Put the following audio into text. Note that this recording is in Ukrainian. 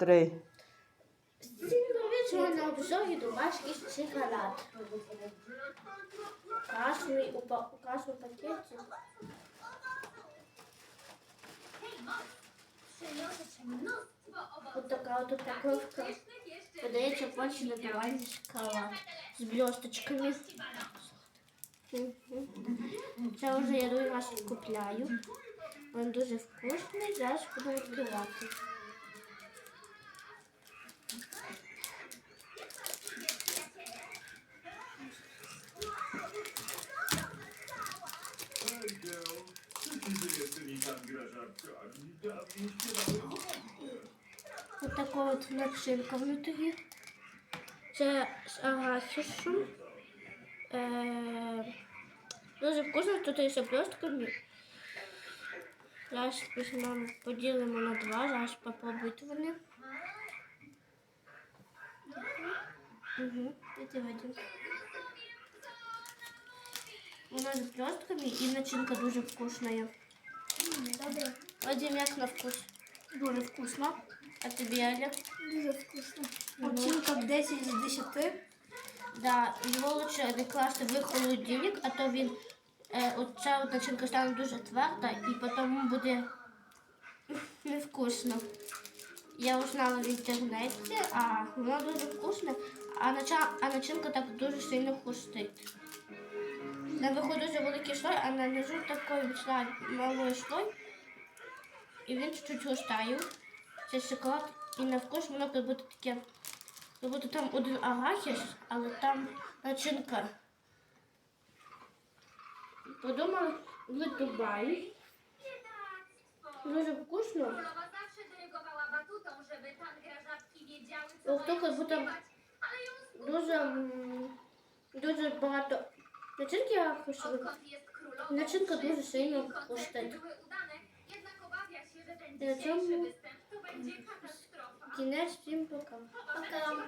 три. Сьогодні на обзорі домашній шоколад. Красний у, па- у красному пакеті. Ось така от упаковка. Подається більше натуральний шоколад з блісточками. Це вже я другий раз купляю. Він дуже вкусний, зараз буду відкривати. Ось така от начинка внутрі. Це з арахісом. Е, дуже вкусно, тут є з блістками. Зараз візьмемо, поділимо на два, зараз попробуйте вони. Угу, Вадим. Вона з блістками і начинка дуже вкусна. Вадим, як на вкус? Дуже вкусно. А тобі, Аля? Дуже вкусно. Оцінка 10 з 10. Да, його лучше не класти в холодильник, а то він е, оця от начинка стане дуже тверда і потім буде невкусно. Я узнала в інтернеті, а вона дуже нача, а начинка так дуже сильно хрустить. Наверху дуже великий слой, а на низу такий починає малий слой. І він чуть-чуть густає. Це шоколад, і на вкус воно як будто таке. Як будто там один арахіс, але там начинка. Подумали в Дубаї. Дуже вкусно. Ну, co як будто дуже, дуже багато Naczynka kosztuje... Naczynka duży szyjną kosztet. Dlaczego? Ginę z tym pokam. Pokam.